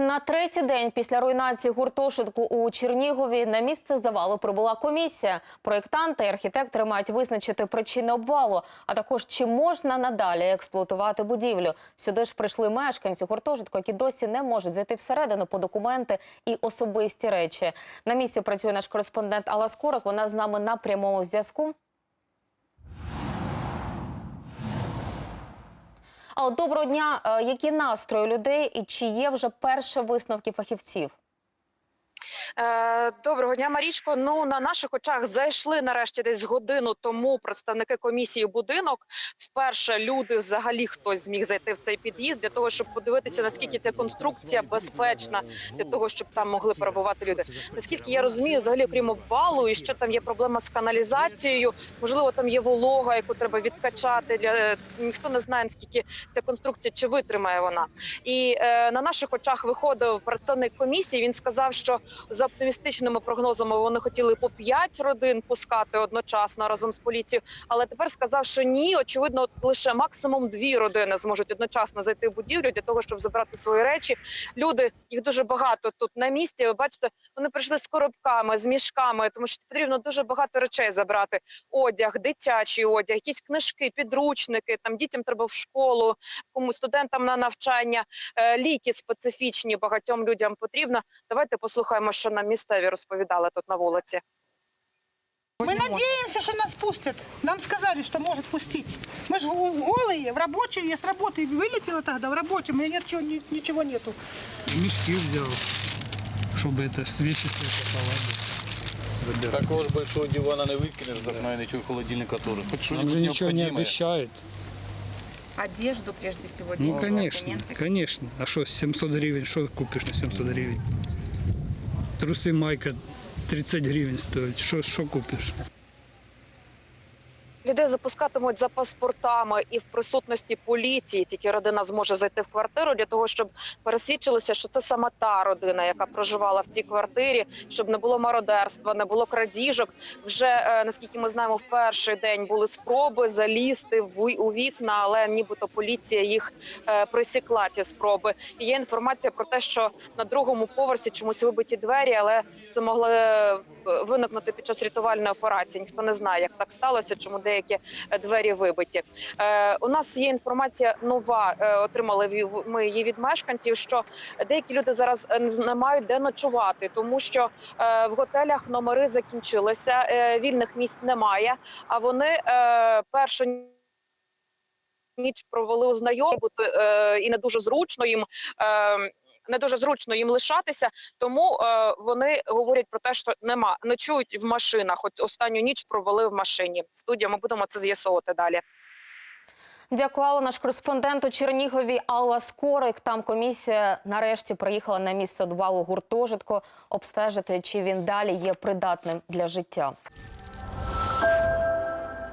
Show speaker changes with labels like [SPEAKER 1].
[SPEAKER 1] На третій день після руйнації гуртожитку у Чернігові на місце завалу прибула комісія. Проєктанти і архітектори мають визначити причини обвалу, а також чи можна надалі експлуатувати будівлю. Сюди ж прийшли мешканці гуртожитку, які досі не можуть зайти всередину по документи і особисті речі. На місці працює наш кореспондент Алла Скорик. Вона з нами на прямому зв'язку. А доброго дня. Е, Які настрої людей і чи є вже перші висновки фахівців?
[SPEAKER 2] Е, Доброго дня, Марічко. Ну на наших очах зайшли нарешті десь годину тому представники комісії будинок. Вперше люди, взагалі хтось зміг зайти в цей під'їзд для того, щоб подивитися, наскільки ця конструкція безпечна для того, щоб там могли перебувати люди. Наскільки я розумію, взагалі, окрім обвалу, і ще там є проблема з каналізацією. Можливо, там є волога, яку треба відкачати. Для е, ніхто не знає, наскільки ця конструкція чи витримає вона. І е, на наших очах виходив представник комісії. Він сказав, що за оптимістичними прогнозами вони хотіли по 5 родин пускати одночасно разом з поліцією, але тепер сказав, що ні, очевидно, лише максимум дві родини зможуть одночасно зайти в будівлю для того, щоб забрати свої речі. Люди, їх дуже багато тут на місці. Ви бачите, вони прийшли з коробками, з мішками, тому що потрібно дуже багато речей забрати: одяг, дитячий одяг, якісь книжки, підручники. Там дітям треба в школу, комусь студентам на навчання, е, ліки специфічні багатьом людям потрібно. Давайте послухаємо, що нам місцеві розповідали тут на вулиці.
[SPEAKER 3] Мы надеемся, что нас пустят. Нам сказали, что может пустить. Мы же голые, в рабочем, я с работы вылетела тогда, в рабочем, у меня ничего, ни- ничего нету.
[SPEAKER 4] мешки взял, чтобы это с вещи свои поховать. Забирать.
[SPEAKER 5] Такого ж большого дивана не викинеш, з окна і нічого холодильника теж. Хоч
[SPEAKER 4] Нам
[SPEAKER 5] що-нибудь
[SPEAKER 4] же ничего не
[SPEAKER 5] необхідне.
[SPEAKER 4] обещают.
[SPEAKER 6] Одежду прежде всего,
[SPEAKER 4] Ну,
[SPEAKER 6] деньги,
[SPEAKER 4] конечно,
[SPEAKER 6] документы.
[SPEAKER 4] конечно. А что, 700 гривен, что купишь на 700 гривен? Трусы майка 30 гривень стоїть. Що, що купишь?
[SPEAKER 2] Людей запускатимуть за паспортами і в присутності поліції. Тільки родина зможе зайти в квартиру для того, щоб пересвідчилося, що це саме та родина, яка проживала в цій квартирі, щоб не було мародерства, не було крадіжок. Вже е, наскільки ми знаємо, в перший день були спроби залізти в у вікна, але нібито поліція їх е, присікла ці спроби. І є інформація про те, що на другому поверсі чомусь вибиті двері, але це могли е, виникнути під час рятувальної операції. Ніхто не знає, як так сталося, чому деякі е, двері вибиті. Е, у нас є інформація нова. е, отримали ми її від мешканців. Що деякі люди зараз не мають де ночувати, тому що в готелях номери закінчилися, вільних місць немає. А вони е, першу ніч провели у знайомі, е, і не дуже зручно їм. Е, не дуже зручно їм лишатися, тому е, вони говорять про те, що нема ночують в машинах. От останню ніч провели в машині. Студія, ми будемо це з'ясовувати далі.
[SPEAKER 1] Дякувала наш кореспондент у Чернігові Алла Скорик. Там комісія нарешті приїхала на місце обвалу гуртожитку обстежити, чи він далі є придатним для життя.